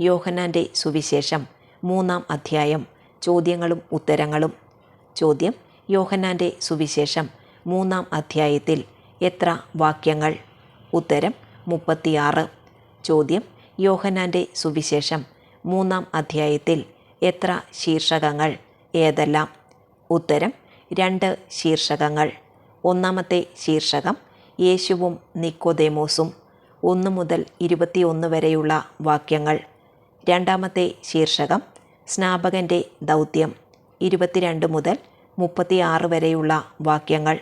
യോഹന്നാന്റെ സുവിശേഷം മൂന്നാം അധ്യായം. ചോദ്യങ്ങളും ഉത്തരങ്ങളും. ചോദ്യം യോഹനാന്റെ സുവിശേഷം മൂന്നാം അധ്യായത്തിൽ എത്ര വാക്യങ്ങൾ? ഉത്തരം മുപ്പത്തിയാറ്. ചോദ്യം യോഹനാന്റെ സുവിശേഷം മൂന്നാം അധ്യായത്തിൽ എത്ര ശീർഷകങ്ങൾ? ഏതെല്ലാം? ഉത്തരം രണ്ട് ശീർഷകങ്ങൾ. ഒന്നാമത്തെ ശീർഷകം യേശുവും നിക്കോദേമോസും. ഒന്ന് മുതൽ ഇരുപത്തിയൊന്ന് വരെയുള്ള വാക്യങ്ങൾ. രണ്ടാമത്തെ ശീർഷകം സ്നാപകന്റെ ദൗത്യം ഇരുപത്തിരണ്ട് മുതൽ മുപ്പത്തിയാറ് വരെയുള്ള വാക്യങ്ങൾ.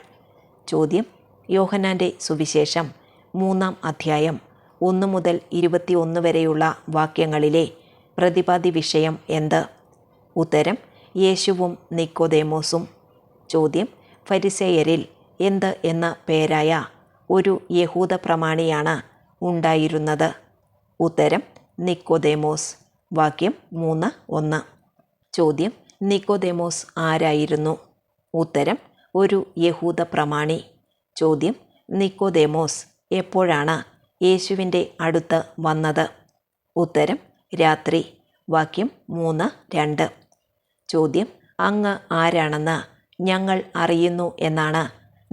ചോദ്യം യോഹന്നാന്റെ സുവിശേഷം മൂന്നാം അധ്യായം ഒന്ന് മുതൽ ഇരുപത്തിയൊന്ന് വരെയുള്ള വാക്യങ്ങളിലെ പ്രതിപാദ്യ വിഷയം എന്ത്? ഉത്തരം യേശുവും നിക്കോദേമോസും. ചോദ്യം ഫരിസേയരിൽ എന്ത് എന്ന പേരായ ഒരു യഹൂദ പ്രമാണിയാണ് ഉണ്ടായിരുന്നത്. ഉത്തരം നിക്കോദേമോസ്. വാക്യം മൂന്ന് ഒന്ന്. ചോദ്യം നിക്കോദേമോസ് ആരായിരുന്നു? ഉത്തരം ഒരു യഹൂദ പ്രമാണി. ചോദ്യം നിക്കോദേമോസ് എപ്പോഴാണ് യേശുവിന്റെ അടുത്ത് വന്നത്? ഉത്തരം രാത്രി. വാക്യം മൂന്ന് രണ്ട്. ചോദ്യം അങ്ങ് ആരാണെന്ന് ഞങ്ങൾ അറിയുന്നു എന്നാണ്.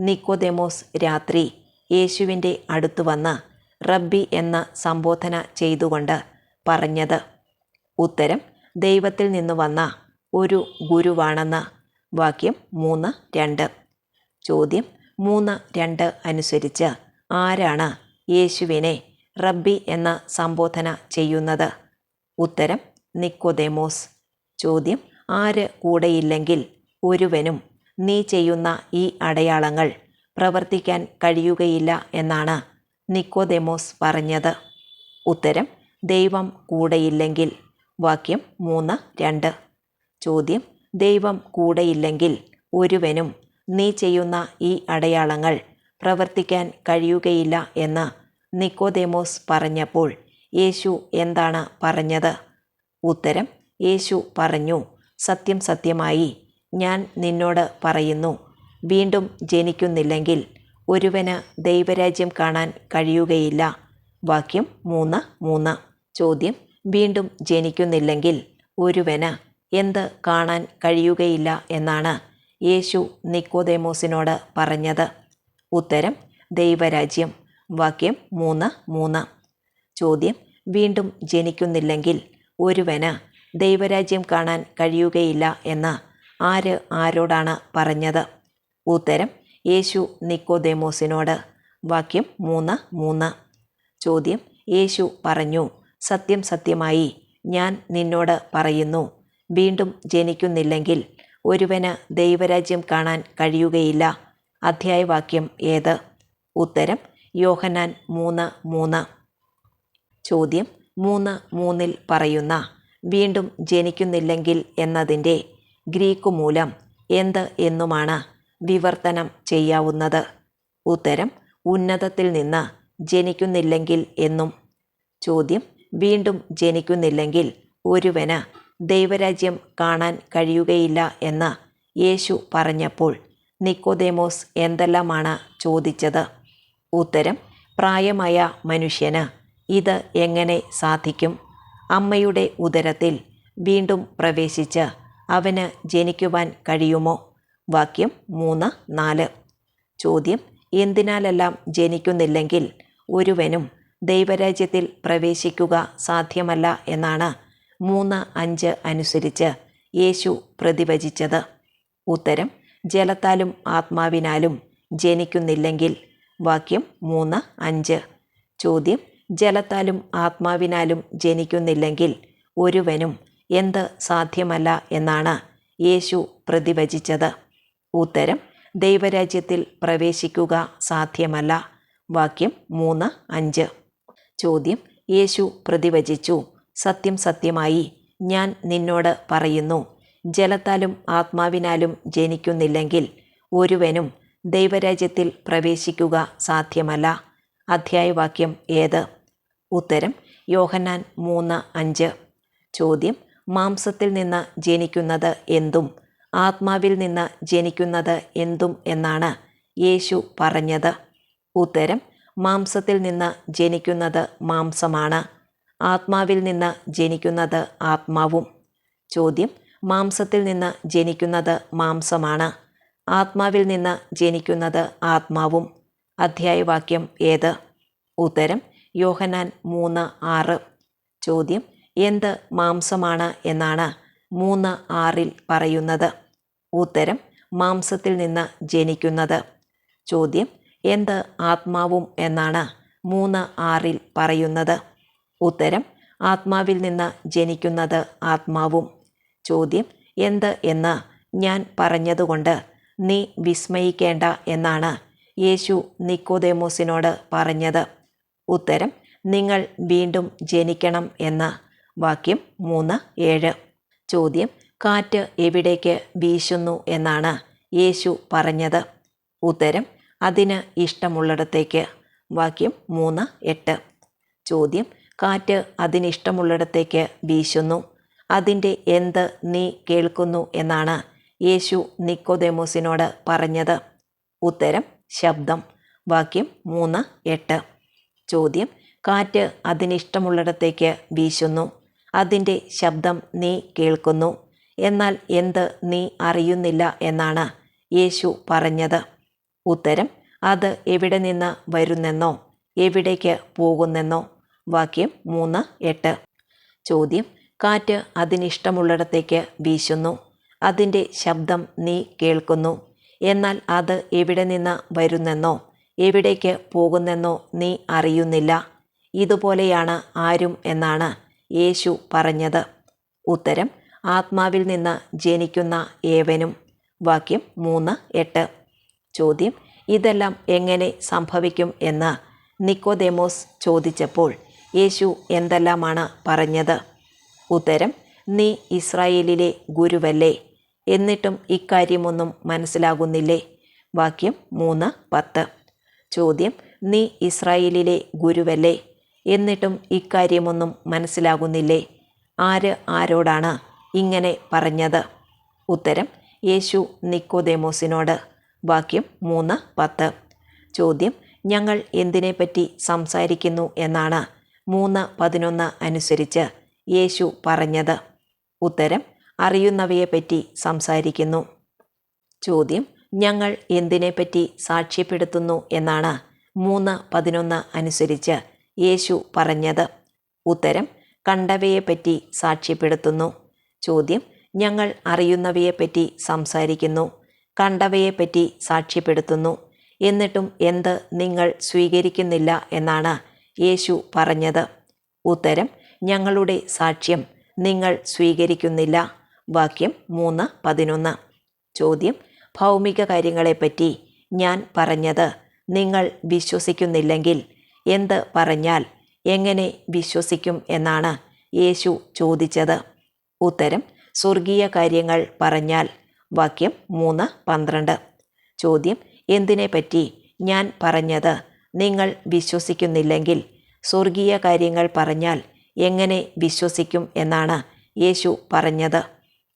നിക്കോദേമോസ് രാത്രി യേശുവിന്റെ അടുത്ത് വന്ന് റബ്ബി എന്ന സംബോധന ചെയ്തുകൊണ്ട് പറഞ്ഞത്. ഉത്തരം ദൈവത്തിൽ നിന്ന് വന്ന ഒരു ഗുരുവാണെന്ന് വാക്യം മൂന്ന് രണ്ട്. ചോദ്യം മൂന്ന് രണ്ട് അനുസരിച്ച് ആരാണ് യേശുവിനെ റബ്ബി എന്ന സംബോധന ചെയ്യുന്നത്? ഉത്തരം നിക്കോദേമോസ്. ചോദ്യം ആര് കൂടെയില്ലെങ്കിൽ ഒരുവനും നീ ചെയ്യുന്ന ഈ അടയാളങ്ങൾ പ്രവർത്തിക്കാൻ കഴിയുകയില്ല എന്നാണ് നിക്കോദേമോസ് പറഞ്ഞത്. ഉത്തരം ദൈവം കൂടെയില്ലെങ്കിൽ. വാക്യം മൂന്ന് രണ്ട്. ചോദ്യം ദൈവം കൂടെയില്ലെങ്കിൽ ഒരുവനും നീ ചെയ്യുന്ന ഈ അടയാളങ്ങൾ പ്രവർത്തിക്കാൻ കഴിയുകയില്ല എന്ന് നിക്കോദേമോസ് പറഞ്ഞപ്പോൾ യേശു എന്താണ് പറഞ്ഞത്? ഉത്തരം യേശു പറഞ്ഞു സത്യം സത്യമായി ഞാൻ നിന്നോട് പറയുന്നു വീണ്ടും ജനിക്കുന്നില്ലെങ്കിൽ ഒരുവന് ദൈവരാജ്യം കാണാൻ കഴിയുകയില്ല. വാക്യം മൂന്ന് മൂന്ന്. ചോദ്യം വീണ്ടും ജനിക്കുന്നില്ലെങ്കിൽ ഒരുവന് എന്ത് കാണാൻ കഴിയുകയില്ല എന്നാണ് യേശു നിക്കോദേമോസിനോട് പറഞ്ഞത്. ഉത്തരം ദൈവരാജ്യം. വാക്യം മൂന്ന് മൂന്ന്. ചോദ്യം വീണ്ടും ജനിക്കുന്നില്ലെങ്കിൽ ഒരുവന് ദൈവരാജ്യം കാണാൻ കഴിയുകയില്ല എന്ന് ആര് ആരോടാണ് പറഞ്ഞത്? ഉത്തരം യേശു നിക്കോദേമോസിനോട്. വാക്യം മൂന്ന് മൂന്ന്. ചോദ്യം യേശു പറഞ്ഞു സത്യം സത്യമായി ഞാൻ നിന്നോട് പറയുന്നു. വീണ്ടും ജനിക്കുന്നില്ലെങ്കിൽ ഒരുവന് ദൈവരാജ്യം കാണാൻ കഴിയുകയില്ല. അധ്യായവാക്യം ഏത്? ഉത്തരം യോഹനാൻ മൂന്ന് മൂന്ന്. ചോദ്യം മൂന്ന് മൂന്നിൽ പറയുന്ന വീണ്ടും ജനിക്കുന്നില്ലെങ്കിൽ എന്നതിന്റെ ഗ്രീക്ക് മൂലം എന്ത് എന്നുമാണ് വിവർത്തനം ചെയ്യാവുന്നത്? ഉത്തരം ഉന്നതത്തിൽ നിന്ന് ജനിക്കുന്നില്ലെങ്കിൽ എന്നും. ചോദ്യം വീണ്ടും ജനിക്കുന്നില്ലെങ്കിൽ ഒരുവന് ദൈവരാജ്യം കാണാൻ കഴിയുകയില്ല എന്ന് യേശു പറഞ്ഞപ്പോൾ നിക്കോദേമോസ് എന്തെല്ലാമാണ് ചോദിച്ചത്? ഉത്തരം പ്രായമായ മനുഷ്യന് ഇത് എങ്ങനെ സാധിക്കും? അമ്മയുടെ ഉദരത്തിൽ വീണ്ടും പ്രവേശിച്ച് അവന് ജനിക്കുവാൻ കഴിയുമോ? വാക്യം മൂന്ന് നാല്. ചോദ്യം എന്തിനാലെല്ലാം ജനിക്കുന്നില്ലെങ്കിൽ ഒരുവനും ദൈവരാജ്യത്തിൽ പ്രവേശിക്കുക സാധ്യമല്ല എന്നാണ് മൂന്ന് അഞ്ച് അനുസരിച്ച് യേശു പ്രതിവചിച്ചത്. ഉത്തരം ജലത്താലും ആത്മാവിനാലും ജനിക്കുന്നില്ലെങ്കിൽ. വാക്യം മൂന്ന് അഞ്ച്. ചോദ്യം ജലത്താലും ആത്മാവിനാലും ജനിക്കുന്നില്ലെങ്കിൽ ഒരുവനും എന്ത് സാധ്യമല്ല എന്നാണ് യേശു പ്രതിവചിച്ചത്. ഉത്തരം ദൈവരാജ്യത്തിൽ പ്രവേശിക്കുക സാധ്യമല്ല. വാക്യം മൂന്ന് അഞ്ച്. ചോദ്യം യേശു പ്രതിവചിച്ചു. സത്യം സത്യമായി. ഞാൻ നിന്നോട് പറയുന്നു. ജലത്താലും ആത്മാവിനാലും ജനിക്കുന്നില്ലെങ്കിൽ ഒരുവനും ദൈവരാജ്യത്തിൽ പ്രവേശിക്കുക സാധ്യമല്ല. അധ്യായവാക്യം ഏത്? ഉത്തരം യോഹന്നാൻ മൂന്ന് അഞ്ച്. ചോദ്യം മാംസത്തിൽ നിന്ന് ജനിക്കുന്നത് എന്തും ആത്മാവിൽ നിന്ന് ജനിക്കുന്നത് എന്തും എന്നാണ് യേശു പറഞ്ഞത്. ഉത്തരം മാംസത്തിൽ നിന്ന് ജനിക്കുന്നത് മാംസമാണ്. ആത്മാവിൽ നിന്ന് ജനിക്കുന്നത് ആത്മാവും. ചോദ്യം മാംസത്തിൽ നിന്ന് ജനിക്കുന്നത് മാംസമാണ്. ആത്മാവിൽ നിന്ന് ജനിക്കുന്നത് ആത്മാവും. അധ്യായവാക്യം ഏത്? ഉത്തരം യോഹനാൻ മൂന്ന് ആറ്. ചോദ്യം എന്ത് മാംസമാണ് എന്നാണ് മൂന്ന് ആറിൽ പറയുന്നത്. ഉത്തരം മാംസത്തിൽ നിന്ന് ജനിക്കുന്നത്. ചോദ്യം എന്ത് ആത്മാവും എന്നാണ് മൂന്ന് ആറിൽ പറയുന്നത്. ഉത്തരം ആത്മാവിൽ നിന്ന് ജനിക്കുന്നത് ആത്മാവും. ചോദ്യം എന്ത് എന്ന് ഞാൻ പറഞ്ഞതുകൊണ്ട് നീ വിസ്മയിക്കേണ്ട എന്നാണ് യേശു നിക്കോദേമോസിനോട് പറഞ്ഞത്. ഉത്തരം നിങ്ങൾ വീണ്ടും ജനിക്കണം എന്ന്. വാക്യം മൂന്ന് ഏഴ്. ചോദ്യം കാറ്റ് എവിടേക്ക് വീശുന്നു എന്നാണ് യേശു പറഞ്ഞത്. ഉത്തരം അതിന് ഇഷ്ടമുള്ളിടത്തേക്ക്. വാക്യം മൂന്ന് എട്ട്. ചോദ്യം കാറ്റ് അതിനിഷ്ടമുള്ളിടത്തേക്ക് വീശുന്നു. അതിന്റെ എന്ത് നീ കേൾക്കുന്നു എന്നാണ് യേശു നിക്കോദേമോസിനോട് പറഞ്ഞത്. ഉത്തരം ശബ്ദം. വാക്യം മൂന്ന് എട്ട്. ചോദ്യം കാറ്റ് അതിനിഷ്ടമുള്ളിടത്തേക്ക് വീശുന്നു. അതിന്റെ ശബ്ദം നീ കേൾക്കുന്നു. എന്നാൽ എന്ത് നീ അറിയുന്നില്ല എന്നാണ് യേശു പറഞ്ഞത്. ഉത്തരം അത് എവിടെ നിന്ന് വരുന്നെന്നോ എവിടേക്ക് പോകുന്നെന്നോ. വാക്യം മൂന്ന് എട്ട്. ചോദ്യം കാറ്റ് അതിനിഷ്ടമുള്ളിടത്തേക്ക് വീശുന്നു. അതിന്റെ ശബ്ദം നീ കേൾക്കുന്നു. എന്നാൽ അത് എവിടെ നിന്ന് വരുന്നെന്നോ എവിടേക്ക് പോകുന്നെന്നോ നീ അറിയുന്നില്ല. ഇതുപോലെയാണ് ആരും എന്നാണ് യേശു പറഞ്ഞത്. ഉത്തരം ആത്മാവിൽ നിന്ന് ജനിക്കുന്ന ഏവനും. വാക്യം മൂന്ന് എട്ട്. ചോദ്യം ഇതെല്ലാം എങ്ങനെ സംഭവിക്കും എന്ന് നിക്കോദേമോസ് ചോദിച്ചപ്പോൾ യേശു എന്തെല്ലാമാണ് പറഞ്ഞത്? ഉത്തരം നീ ഇസ്രായേലിലെ ഗുരുവല്ലേ? എന്നിട്ടും ഇക്കാര്യമൊന്നും മനസ്സിലാകുന്നില്ലേ? വാക്യം മൂന്ന് പത്ത്. ചോദ്യം നീ ഇസ്രായേലിലെ ഗുരുവല്ലേ? എന്നിട്ടും ഇക്കാര്യമൊന്നും മനസ്സിലാകുന്നില്ലേ? ആര് ആരോടാണ് ഇങ്ങനെ പറഞ്ഞത്? ഉത്തരം യേശു നിക്കോദേമോസിനോട്. വാക്യം മൂന്ന് പത്ത്. ചോദ്യം ഞങ്ങൾ എന്തിനെപ്പറ്റി സംസാരിക്കുന്നു എന്നാണ്. മൂന്ന് പതിനൊന്ന് അനുസരിച്ച് യേശു പറഞ്ഞത്. ഉത്തരം അറിയുന്നവയെപ്പറ്റി സംസാരിക്കുന്നു. ചോദ്യം ഞങ്ങൾ എന്തിനെപ്പറ്റി സാക്ഷ്യപ്പെടുത്തുന്നു എന്നാണ്. മൂന്ന് പതിനൊന്ന് അനുസരിച്ച് യേശു പറഞ്ഞത്. ഉത്തരം കണ്ടവയെപ്പറ്റി സാക്ഷ്യപ്പെടുത്തുന്നു. ചോദ്യം ഞങ്ങൾ അറിയുന്നവയെപ്പറ്റി സംസാരിക്കുന്നു. കണ്ടവയെപ്പറ്റി സാക്ഷ്യപ്പെടുത്തുന്നു. എന്നിട്ടും എന്ത് നിങ്ങൾ സ്വീകരിക്കുന്നില്ല എന്നാണ് യേശു പറഞ്ഞത്. ഉത്തരം ഞങ്ങളുടെ സാക്ഷ്യം നിങ്ങൾ സ്വീകരിക്കുന്നില്ല. വാക്യം മൂന്ന് പതിനൊന്ന്. ചോദ്യം ഭൗമിക കാര്യങ്ങളെപ്പറ്റി ഞാൻ പറഞ്ഞത് നിങ്ങൾ വിശ്വസിക്കുന്നില്ലെങ്കിൽ എന്ത് പറഞ്ഞാൽ എങ്ങനെ വിശ്വസിക്കും എന്നാണ് യേശു ചോദിച്ചത്. ഉത്തരം സ്വർഗീയ കാര്യങ്ങൾ പറഞ്ഞാൽ വാക്യം മൂന്ന് പന്ത്രണ്ട്. ചോദ്യം എന്തിനെപ്പറ്റി ഞാൻ പറഞ്ഞത് നിങ്ങൾ വിശ്വസിക്കുന്നില്ലെങ്കിൽ സ്വർഗീയ കാര്യങ്ങൾ പറഞ്ഞാൽ എങ്ങനെ വിശ്വസിക്കും എന്നാണ് യേശു പറഞ്ഞത്.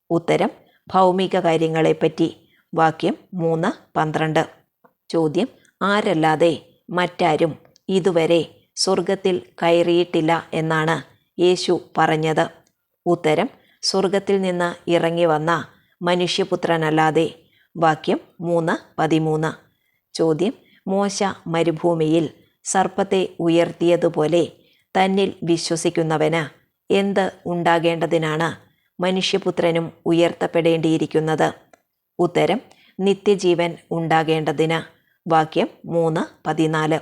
ഉത്തരം ഭൗമിക കാര്യങ്ങളെപ്പറ്റി. വാക്യം മൂന്ന് പന്ത്രണ്ട്. ചോദ്യം ആരല്ലാതെ മറ്റാരും ഇതുവരെ സ്വർഗത്തിൽ കയറിയിട്ടില്ല എന്നാണ് യേശു പറഞ്ഞത്? ഉത്തരം സ്വർഗത്തിൽ നിന്ന് ഇറങ്ങി വന്ന മനുഷ്യപുത്രനല്ലാതെ. വാക്യം മൂന്ന് പതിമൂന്ന്. ചോദ്യം മോശ മരുഭൂമിയിൽ സർപ്പത്തെ ഉയർത്തിയതുപോലെ തന്നിൽ വിശ്വസിക്കുന്നവന് എന്ത് ഉണ്ടാകേണ്ടതിനാണ് മനുഷ്യപുത്രനും ഉയർത്തപ്പെടേണ്ടിയിരിക്കുന്നത്? ഉത്തരം നിത്യജീവൻ ഉണ്ടാകേണ്ടതിന്. വാക്യം മൂന്ന് പതിനാല്.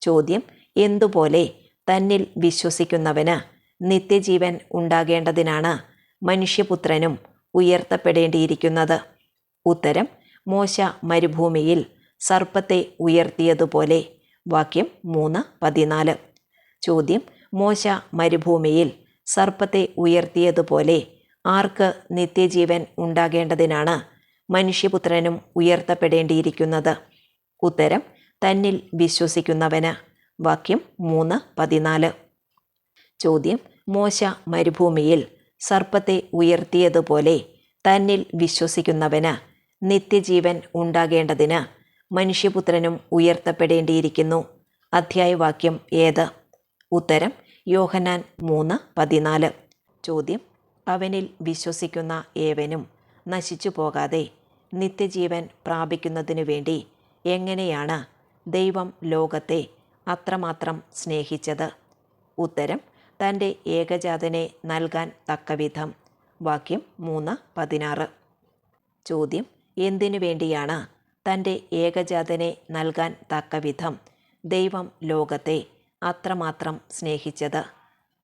ചോദ്യം എന്തുപോലെ തന്നിൽ വിശ്വസിക്കുന്നവന് നിത്യജീവൻ ഉണ്ടാകേണ്ടതിനാണ് മനുഷ്യപുത്രനും ഉയർത്തപ്പെടേണ്ടിയിരിക്കുന്നത്. ഉത്തരം മോശ മരുഭൂമിയിൽ സർപ്പത്തെ ഉയർത്തിയതുപോലെ. വാക്യം മൂന്ന് പതിനാല്. ചോദ്യം മോശ മരുഭൂമിയിൽ സർപ്പത്തെ ഉയർത്തിയതുപോലെ ആർക്ക് നിത്യജീവൻ ഉണ്ടാകേണ്ടതിനാണ് മനുഷ്യപുത്രനും ഉയർത്തപ്പെടേണ്ടിയിരിക്കുന്നത്? ഉത്തരം തന്നിൽ വിശ്വസിക്കുന്നവന്. വാക്യം മൂന്ന് പതിനാല്. ചോദ്യം മോശ മരുഭൂമിയിൽ സർപ്പത്തെ ഉയർത്തിയതുപോലെ തന്നിൽ വിശ്വസിക്കുന്നവന് നിത്യജീവൻ ഉണ്ടാകേണ്ടതിന് മനുഷ്യപുത്രനും ഉയർത്തപ്പെടേണ്ടിയിരിക്കുന്നു. അധ്യായവാക്യം ഏത്? ഉത്തരം യോഹനാൻ മൂന്ന് പതിനാല്. ചോദ്യം അവനിൽ വിശ്വസിക്കുന്ന ഏവനും നശിച്ചു പോകാതെ നിത്യജീവൻ പ്രാപിക്കുന്നതിനു വേണ്ടി എങ്ങനെയാണ് ദൈവം ലോകത്തെ അത്രമാത്രം സ്നേഹിച്ചത്? ഉത്തരം തന്റെ ഏകജാതനെ നൽകാൻ തക്കവിധം. വാക്യം മൂന്ന് പതിനാറ്. ചോദ്യം എന്തിനു വേണ്ടിയാണ് തന്റെ ഏകജാതനെ നൽകാൻ തക്കവിധം? ദൈവം ലോകത്തെ അത്രമാത്രം സ്നേഹിച്ചത്.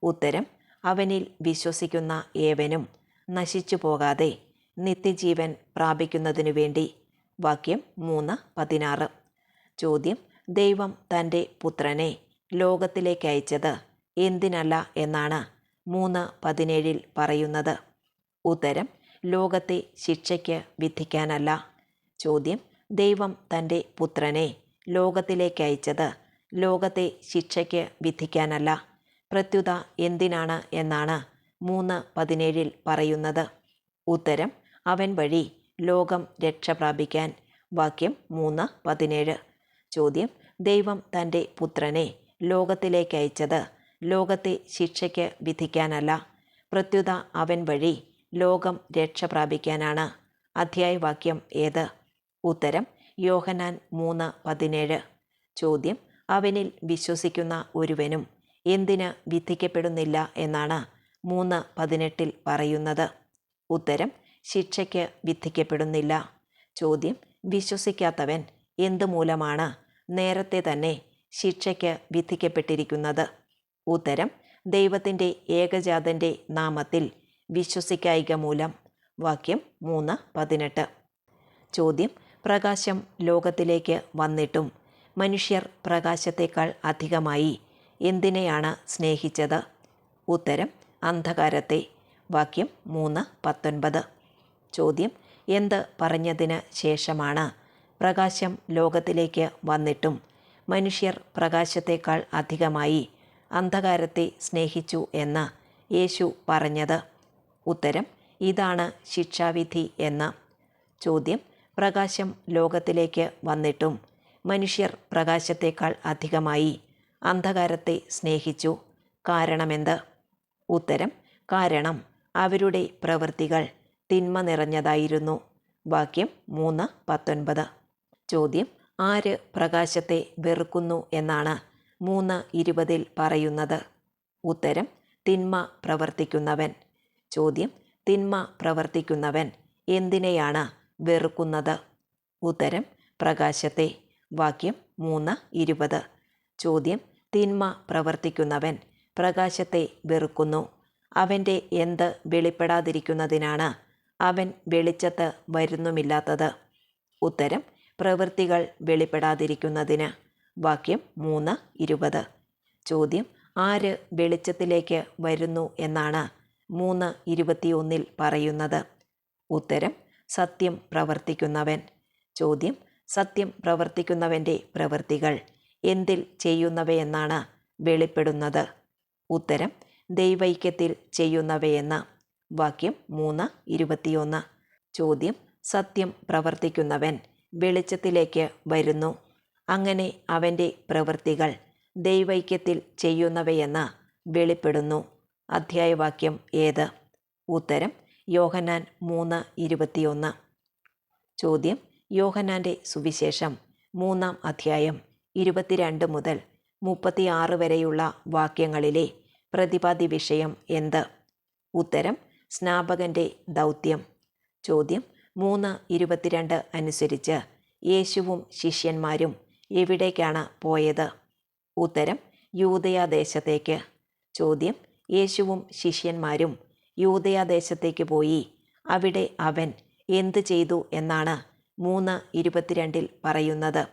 ഉത്തരം അവനിൽ വിശ്വസിക്കുന്ന ഏവനും നശിച്ചു പോകാതെ നിത്യജീവൻ പ്രാപിക്കുന്നതിനു വേണ്ടി. വാക്യം മൂന്ന് പതിനാറ്. ചോദ്യം ദൈവം തന്റെ പുത്രനെ ലോകത്തിലേക്ക് അയച്ചത് എന്തിനല്ല എന്നാണ് മൂന്ന് പതിനേഴിൽ പറയുന്നത്. ഉത്തരം ലോകത്തെ ശിക്ഷയ്ക്ക് വിധിക്കാനല്ല. ചോദ്യം ദൈവം തന്റെ പുത്രനെ ലോകത്തിലേക്ക് അയച്ചത് ലോകത്തെ ശിക്ഷയ്ക്ക് വിധിക്കാനല്ല. പ്രത്യുത എന്തിനാണ് എന്നാണ് മൂന്ന് പതിനേഴിൽ പറയുന്നത്. ഉത്തരം അവൻ വഴി ലോകം രക്ഷ പ്രാപിക്കാൻ. വാക്യം മൂന്ന് പതിനേഴ്. ചോദ്യം ദൈവം തന്റെ പുത്രനെ ലോകത്തിലേക്ക് അയച്ചത് ലോകത്തെ ശിക്ഷയ്ക്ക് വിധിക്കാനല്ല. പ്രത്യുത അവൻ വഴി ലോകം രക്ഷ പ്രാപിക്കാനാണ്. അധ്യായവാക്യം ഏത്? ഉത്തരം യോഹനാൻ മൂന്ന് പതിനേഴ്. ചോദ്യം അവനിൽ വിശ്വസിക്കുന്ന ഒരുവനും എന്തിന് വിധിക്കപ്പെടുന്നില്ല എന്നാണ് മൂന്ന് പതിനെട്ടിൽ പറയുന്നത്. ഉത്തരം ശിക്ഷയ്ക്ക് വിധിക്കപ്പെടുന്നില്ല. ചോദ്യം വിശ്വസിക്കാത്തവൻ എന്ത് മൂലമാണ് നേരത്തെ തന്നെ ശിക്ഷയ്ക്ക് വിധിക്കപ്പെട്ടിരിക്കുന്നത്? ഉത്തരം ദൈവത്തിന്റെ ഏകജാതന്റെ നാമത്തിൽ വിശ്വസിക്കായിക മൂലം. വാക്യം മൂന്ന് പതിനെട്ട്. ചോദ്യം. പ്രകാശം ലോകത്തിലേക്ക് വന്നിട്ടും മനുഷ്യർ പ്രകാശത്തേക്കാൾ അധികമായി എന്തിനെയാണ് സ്നേഹിച്ചത്? ഉത്തരം. അന്ധകാരത്തെ. വാക്യം മൂന്ന് പത്തൊൻപത്. ചോദ്യം. എന്ത് പറഞ്ഞതിന് ശേഷമാണ് പ്രകാശം ലോകത്തിലേക്ക് വന്നിട്ടും മനുഷ്യർ പ്രകാശത്തേക്കാൾ അധികമായി അന്ധകാരത്തെ സ്നേഹിച്ചു എന്ന് യേശു പറഞ്ഞത്. ഉത്തരം ഇതാണ് ശിക്ഷാവിധി എന്ന് ചോദ്യം പ്രകാശം ലോകത്തിലേക്ക് വന്നിട്ടും മനുഷ്യർ പ്രകാശത്തേക്കാൾ അധികമായി അന്ധകാരത്തെ സ്നേഹിച്ചു. കാരണമെന്ത്? ഉത്തരം കാരണം അവരുടെ പ്രവൃത്തികൾ തിന്മ നിറഞ്ഞതായിരുന്നു. വാക്യം മൂന്ന് പത്തൊൻപത്. ചോദ്യം ആര് പ്രകാശത്തെ വെറുക്കുന്നു എന്നാണ് മൂന്ന് ഇരുപതിൽ പറയുന്നത്. ഉത്തരം തിന്മ പ്രവർത്തിക്കുന്നവൻ. ചോദ്യം തിന്മ പ്രവർത്തിക്കുന്നവൻ എന്തിനെയാണ് വെറുക്കുന്നത്? ഉത്തരം പ്രകാശത്തെ. വാക്യം മൂന്ന് ഇരുപത്. ചോദ്യം തിന്മ പ്രവർത്തിക്കുന്നവൻ പ്രകാശത്തെ വെറുക്കുന്നു. അവന്റെ എന്ത് വെളിപ്പെടാതിരിക്കുന്നതിനാണ് അവൻ വെളിച്ചത്ത് വരുന്നുമില്ലാത്തത്? ഉത്തരം പ്രവൃത്തികൾ വെളിപ്പെടാതിരിക്കുന്നതിന്. വാക്യം മൂന്ന് ഇരുപത്. ചോദ്യം ആര് വെളിച്ചത്തിലേക്ക് വരുന്നു എന്നാണ് മൂന്ന് ഇരുപത്തിയൊന്നിൽ പറയുന്നത്. ഉത്തരം സത്യം പ്രവർത്തിക്കുന്നവൻ. ചോദ്യം സത്യം പ്രവർത്തിക്കുന്നവന്റെ പ്രവൃത്തികൾ. എന്തിൽ ചെയ്യുന്നവയെന്നാണ് വെളിപ്പെടുന്നത്. ഉത്തരം ദൈവൈക്യത്തിൽ ചെയ്യുന്നവയെന്ന്. വാക്യം മൂന്ന് ഇരുപത്തിയൊന്ന്. ചോദ്യം സത്യം പ്രവർത്തിക്കുന്നവൻ വെളിച്ചത്തിലേക്ക് വരുന്നു. അങ്ങനെ അവന്റെ പ്രവൃത്തികൾ ദൈവൈക്യത്തിൽ ചെയ്യുന്നവയെന്ന് വെളിപ്പെടുന്നു. അധ്യായവാക്യം ഏത്? ഉത്തരം യോഹനാൻ മൂന്ന് ഇരുപത്തിയൊന്ന്. ചോദ്യം യോഹനാന്റെ സുവിശേഷം മൂന്നാം അധ്യായം ഇരുപത്തിരണ്ട് മുതൽ മുപ്പത്തിയാറ് വരെയുള്ള വാക്യങ്ങളിലെ പ്രതിപാദ്യ വിഷയം എന്ത്? ഉത്തരം സ്നാപകന്റെ ദൗത്യം. ചോദ്യം മൂന്ന് ഇരുപത്തിരണ്ട് അനുസരിച്ച് യേശുവും ശിഷ്യന്മാരും എവിടേക്കാണ് പോയത്? ഉത്തരം യൂതയാദേശത്തേക്ക് ചോദ്യം യേശുവും ശിഷ്യന്മാരും യൂതയാദേശത്തേക്ക് പോയി. അവിടെ അവൻ എന്തു ചെയ്തു എന്നാണ് മൂന്ന് ഇരുപത്തിരണ്ടിൽ പറയുന്നത്.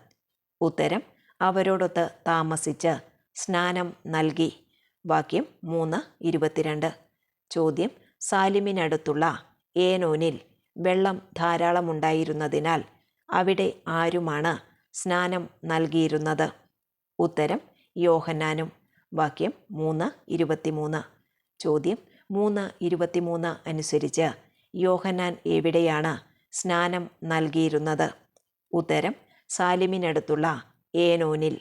ഉത്തരം അവരോടൊത്ത് താമസിച്ച് സ്നാനം നൽകി. വാക്യം മൂന്ന് ഇരുപത്തിരണ്ട്. ചോദ്യം സാലിമിനടുത്തുള്ള ഏനോനിൽ വെള്ളം ധാരാളമുണ്ടായിരുന്നതിനാൽ അവിടെ ആരുമാണ് സ്നാനം നൽകിയിരുന്നത്. ഉത്തരം യോഹന്നാനും. വാക്യം മൂന്ന് ഇരുപത്തിമൂന്ന്. ചോദ്യം മൂന്ന് ഇരുപത്തിമൂന്ന് അനുസരിച്ച് യോഹന്നാൻ എവിടെയാണ് സ്നാനം നൽകിയിരുന്നത്? ഉത്തരം സാലിമിനടുത്തുള്ള ഏനോനിൽ.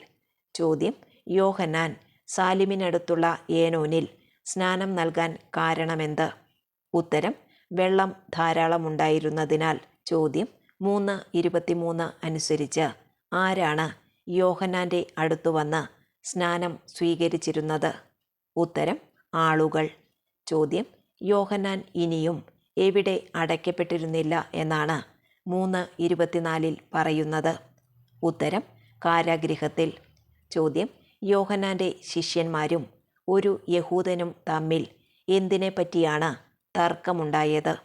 ചോദ്യം യോഹന്നാൻ സാലിമിനടുത്തുള്ള ഏനോനിൽ സ്നാനം നൽകാൻ കാരണമെന്ത്? ഉത്തരം വെള്ളം ധാരാളമുണ്ടായിരുന്നതിനാൽ. ചോദ്യം മൂന്ന് ഇരുപത്തിമൂന്ന് അനുസരിച്ച് ആരാണ് യോഹന്നാന്റെ അടുത്തു വന്ന് സ്നാനം സ്വീകരിച്ചിരുന്നത്? ഉത്തരം ആളുകൾ. ചോദ്യം യോഹന്നാൻ ഇനിയും എവിടെ അടയ്ക്കപ്പെട്ടിരുന്നില്ല എന്നാണ് മൂന്ന് ഇരുപത്തിനാലിൽ പറയുന്നത്. ഉത്തരം കാരാഗൃഹത്തിൽ. ചോദ്യം യോഹന്നാന്റെ ശിഷ്യന്മാരും ഒരു യഹൂദനും തമ്മിൽ എന്തിനെപ്പറ്റിയാണ് തർക്കമുണ്ടായത്?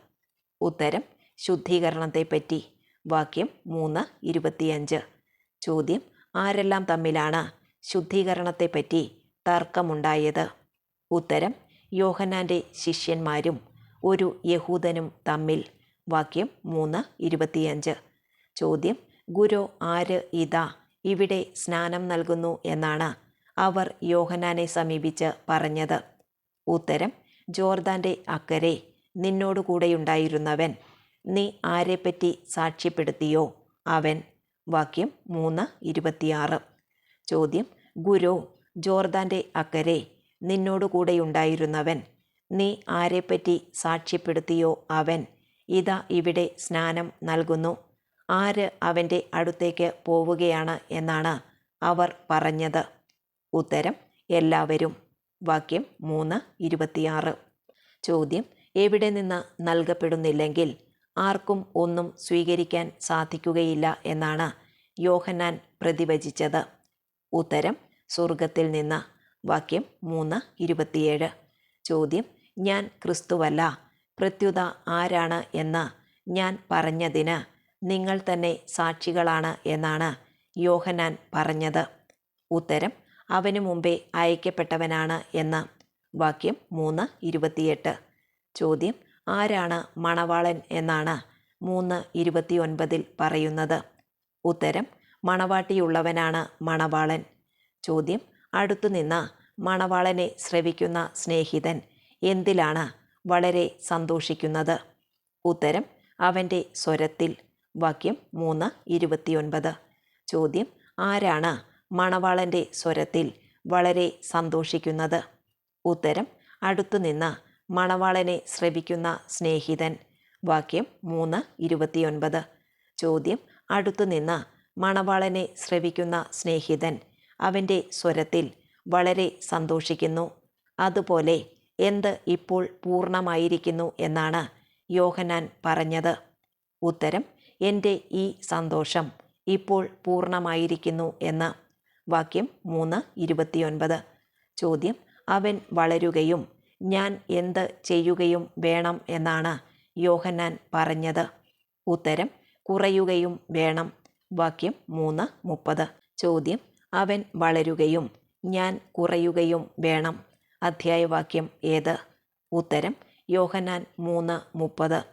ഉത്തരം ശുദ്ധീകരണത്തെപ്പറ്റി. വാക്യം മൂന്ന് ഇരുപത്തിയഞ്ച്. ചോദ്യം ആരെല്ലാം തമ്മിലാണ് ശുദ്ധീകരണത്തെപ്പറ്റി തർക്കമുണ്ടായത്? ഉത്തരം യോഹന്നാന്റെ ശിഷ്യന്മാരും ഒരു യഹൂദനും തമ്മിൽ. വാക്യം മൂന്ന് ഇരുപത്തിയഞ്ച്. ചോദ്യം ഗുരു ആര് ഇതാ? ഇവിടെ സ്നാനം നൽകുന്നു എന്നാണ് അവർ യോഹനാനെ സമീപിച്ച് പറഞ്ഞത്. ഉത്തരം ജോർദാന്റെ അക്കരെ നിന്നോടുകൂടെയുണ്ടായിരുന്നവൻ. നീ ആരെപ്പറ്റി സാക്ഷ്യപ്പെടുത്തിയോ? അവൻ വാക്യം മൂന്ന് ഇരുപത്തിയാറ്. ചോദ്യം ഗുരു ജോർദാന്റെ അക്കരെ നിന്നോടുകൂടെയുണ്ടായിരുന്നവൻ നീ ആരെപ്പറ്റി സാക്ഷ്യപ്പെടുത്തിയോ അവൻ? ഇതാ ഇവിടെ സ്നാനം നൽകുന്നു. ആര് അവന്റെ അടുത്തേക്ക് പോവുകയാണ് എന്നാണ് അവർ പറഞ്ഞത്. ഉത്തരം എല്ലാവരും. വാക്യം മൂന്ന് ഇരുപത്തിയാറ്. ചോദ്യം എവിടെ നിന്ന് നൽകപ്പെടുന്നില്ലെങ്കിൽ ആർക്കും ഒന്നും സ്വീകരിക്കാൻ സാധിക്കുകയില്ല എന്നാണ് യോഹന്നാൻ പ്രതിവചിച്ചത്. ഉത്തരം സ്വർഗത്തിൽ നിന്ന്. വാക്യം മൂന്ന് ഇരുപത്തിയേഴ്. ചോദ്യം ഞാൻ ക്രിസ്തുവല്ല. പ്രത്യുത ആരാണ് എന്ന് ഞാൻ പറഞ്ഞതിന് നിങ്ങൾ തന്നെ സാക്ഷികളാണ് എന്നാണ് യോഹനാൻ പറഞ്ഞത്. ഉത്തരം അവനു മുമ്പേ അയക്കപ്പെട്ടവനാണ് എന്ന്. വാക്യം മൂന്ന് ഇരുപത്തിയെട്ട്. ചോദ്യം ആരാണ് മണവാളൻ എന്നാണ് മൂന്ന് ഇരുപത്തിയൊൻപതിൽ പറയുന്നത്. ഉത്തരം മണവാട്ടിയുള്ളവനാണ് മണവാളൻ. ചോദ്യം അടുത്തുനിന്ന് മണവാളനെ ശ്രവിക്കുന്ന സ്നേഹിതൻ എന്തിലാണ് വളരെ സന്തോഷിക്കുന്നത്? ഉത്തരം അവന്റെ സ്വരത്തിൽ. വാക്യം മൂന്ന് ഇരുപത്തിയൊൻപത്. ചോദ്യം ആരാണ് മണവാളന്റെ സ്വരത്തിൽ വളരെ സന്തോഷിക്കുന്നത്? ഉത്തരം അടുത്തുനിന്ന് മണവാളനെ ശ്രവിക്കുന്ന സ്നേഹിതൻ. വാക്യം മൂന്ന് ഇരുപത്തിയൊൻപത്. ചോദ്യം. അടുത്തുനിന്ന് മണവാളനെ ശ്രവിക്കുന്ന സ്നേഹിതൻ അവന്റെ സ്വരത്തിൽ വളരെ സന്തോഷിക്കുന്നു. അതുപോലെ എന്ത് ഇപ്പോൾ പൂർണമായിരിക്കുന്നു എന്നാണ് യോഹനാൻ പറഞ്ഞത്. ഉത്തരം. എന്റെ ഈ സന്തോഷം ഇപ്പോൾ പൂർണമായിരിക്കുന്നു എന്ന്. വാക്യം മൂന്ന് ഇരുപത്തിയൊൻപത്. ചോദ്യം. അവൻ വളരുകയും ഞാൻ എന്ത് ചെയ്യുകയും വേണം എന്നാണ് യോഹന്നാൻ പറഞ്ഞത്. ഉത്തരം കുറയുകയും വേണം. വാക്യം മൂന്ന് മുപ്പത്. ചോദ്യം അവൻ വളരുകയും ഞാൻ കുറയുകയും വേണം. അധ്യായവാക്യം ഏത്? ഉത്തരം യോഹന്നാൻ മൂന്ന് മുപ്പത്.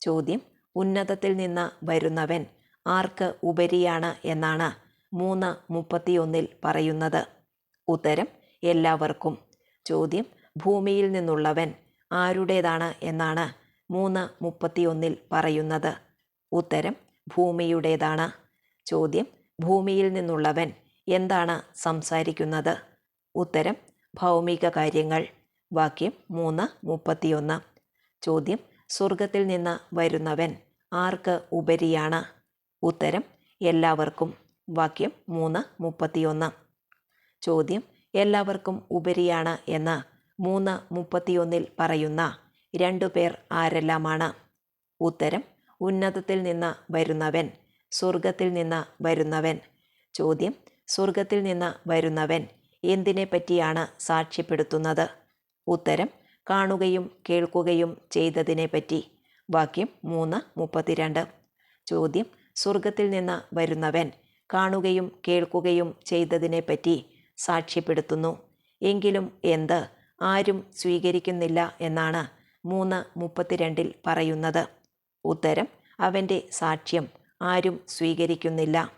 ചോദ്യം ഉന്നതത്തിൽ നിന്ന് വരുന്നവൻ ആർക്ക് ഉപരിയാണ് എന്നാണ് മൂന്ന് മുപ്പത്തിയൊന്നിൽ പറയുന്നത്. ഉത്തരം എല്ലാവർക്കും. ചോദ്യം ഭൂമിയിൽ നിന്നുള്ളവൻ ആരുടേതാണ് എന്നാണ് മൂന്ന് മുപ്പത്തിയൊന്നിൽ പറയുന്നത്. ഉത്തരം ഭൂമിയുടേതാണ്. ചോദ്യം ഭൂമിയിൽ നിന്നുള്ളവൻ എന്താണ് സംസാരിക്കുന്നത്? ഉത്തരം ഭൗമിക കാര്യങ്ങൾ. വാക്യം മൂന്ന് മുപ്പത്തിയൊന്ന്. ചോദ്യം സ്വർഗത്തിൽ നിന്ന് വരുന്നവൻ ആർക്ക് ഉപരിയാണ്? ഉത്തരം എല്ലാവർക്കും. വാക്യം മൂന്ന് മുപ്പത്തിയൊന്ന്. ചോദ്യം എല്ലാവർക്കും ഉപരിയാണ് എന്ന് മൂന്ന് മുപ്പത്തിയൊന്നിൽ പറയുന്ന രണ്ടു പേർ ആരെല്ലാമാണ്? ഉത്തരം ഉന്നതത്തിൽ നിന്ന് വരുന്നവൻ സ്വർഗത്തിൽ നിന്ന് വരുന്നവൻ. ചോദ്യം സ്വർഗത്തിൽ നിന്ന് വരുന്നവൻ എന്തിനെ പറ്റിയാണ് സാക്ഷ്യപ്പെടുത്തുന്നത്? ഉത്തരം കാണുകയും കേൾക്കുകയും ചെയ്തതിനെ പറ്റി. വാക്യം മൂന്ന് മുപ്പത്തിരണ്ട്. ചോദ്യം സ്വർഗത്തിൽ നിന്ന് വരുന്നവൻ കാണുകയും കേൾക്കുകയും ചെയ്തതിനെ പറ്റി സാക്ഷ്യപ്പെടുത്തുന്നു. എങ്കിലും എന്ത്? ആരും സ്വീകരിക്കുന്നില്ല എന്നാണ് മൂന്ന് മുപ്പത്തിരണ്ടിൽ പറയുന്നത്. ഉത്തരം അവന്റെ സാക്ഷ്യം ആരും സ്വീകരിക്കുന്നില്ല.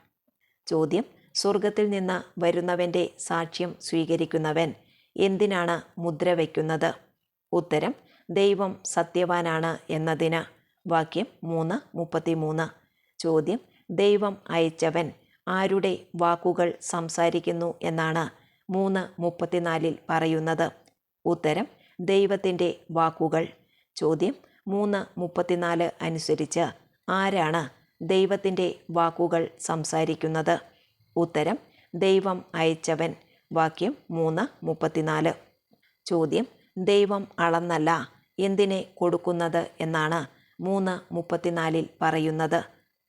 ചോദ്യം സ്വർഗത്തിൽ നിന്ന് വരുന്നവന്റെ സാക്ഷ്യം സ്വീകരിക്കുന്നവൻ എന്തിനാണ് മുദ്ര വയ്ക്കുന്നത് ഉത്തരം ദൈവം സത്യവാനാണ് എന്നതിന്. വാക്യം മൂന്ന് മുപ്പത്തിമൂന്ന്. ചോദ്യം ദൈവം അയച്ചവൻ ആരുടെ വാക്കുകൾ സംസാരിക്കുന്നു എന്നാണ് മൂന്ന് മുപ്പത്തിനാലിൽ പറയുന്നത്. ഉത്തരം ദൈവത്തിന്റെ വാക്കുകൾ. ചോദ്യം മൂന്ന് മുപ്പത്തിനാല് അനുസരിച്ച് ആരാണ് ദൈവത്തിന്റെ വാക്കുകൾ സംസാരിക്കുന്നത്? ഉത്തരം ദൈവം അയച്ചവൻ. വാക്യം മൂന്ന് മുപ്പത്തിനാല്. ചോദ്യം ദൈവം അളന്നല്ല എന്തിനെ കൊടുക്കുന്നത് എന്നാണ് മൂന്ന് മുപ്പത്തിനാലിൽ പറയുന്നത്.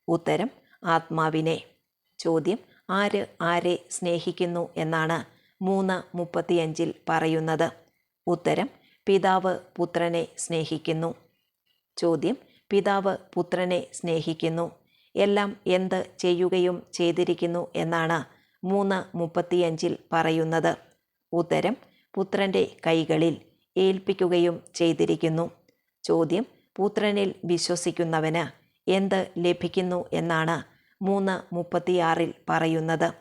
ഉത്തരം ആത്മാവിനെ. ചോദ്യം ആര് ആരെ സ്നേഹിക്കുന്നു എന്നാണ് മൂന്ന് മുപ്പത്തിയഞ്ചിൽ പറയുന്നത്. ഉത്തരം പിതാവ് പുത്രനെ സ്നേഹിക്കുന്നു. ചോദ്യം പിതാവ് പുത്രനെ സ്നേഹിക്കുന്നു. എല്ലാം എന്ത് ചെയ്യുകയും ചെയ്തിരിക്കുന്നു എന്നാണ് മൂന്ന് മുപ്പത്തിയഞ്ചിൽ പറയുന്നത്. ഉത്തരം പുത്രന്റെ കൈകളിൽ ഏൽപ്പിക്കുകയും ചെയ്തിരിക്കുന്നു. ചോദ്യം പുത്രനിൽ വിശ്വസിക്കുന്നവന് എന്ത് ലഭിക്കുന്നു എന്നാണ് മൂന്ന് മുപ്പത്തിയാറിൽ പറയുന്നത്.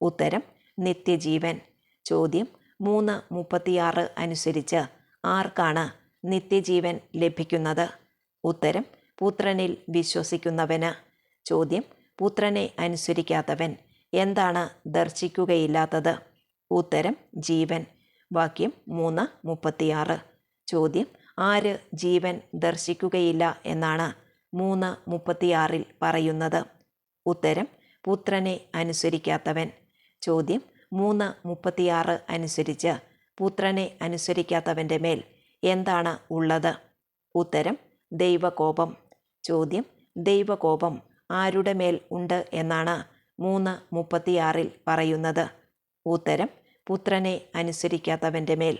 ഉത്തരം നിത്യജീവൻ. ചോദ്യം മൂന്ന് മുപ്പത്തിയാറ് അനുസരിച്ച് ആർക്കാണ് നിത്യജീവൻ ലഭിക്കുന്നത്? ഉത്തരം പുത്രനിൽ വിശ്വസിക്കുന്നവന്. ചോദ്യം പുത്രനെ അനുസരിക്കാത്തവൻ എന്താണ് ദർശിക്കുകയില്ലാത്തത്? ഉത്തരം ജീവൻ. വാക്യം മൂന്ന് മുപ്പത്തിയാറ്. ചോദ്യം ആര് ജീവൻ ദർശിക്കുകയില്ല എന്നാണ് മൂന്ന് മുപ്പത്തിയാറിൽ പറയുന്നത്. ഉത്തരം പുത്രനെ അനുസരിക്കാത്തവൻ. ചോദ്യം മൂന്ന് മുപ്പത്തിയാറ് അനുസരിച്ച് പുത്രനെ അനുസരിക്കാത്തവന്റെ മേൽ എന്താണ് ഉള്ളത്? ഉത്തരം ദൈവകോപം. ചോദ്യം ദൈവകോപം ആരുടെ മേൽ ഉണ്ട് എന്നാണ് മൂന്ന് മുപ്പത്തിയാറിൽ പറയുന്നത്. ഉത്തരം പുത്രനെ അനുസരിക്കാത്തവന്റെ മേൽ.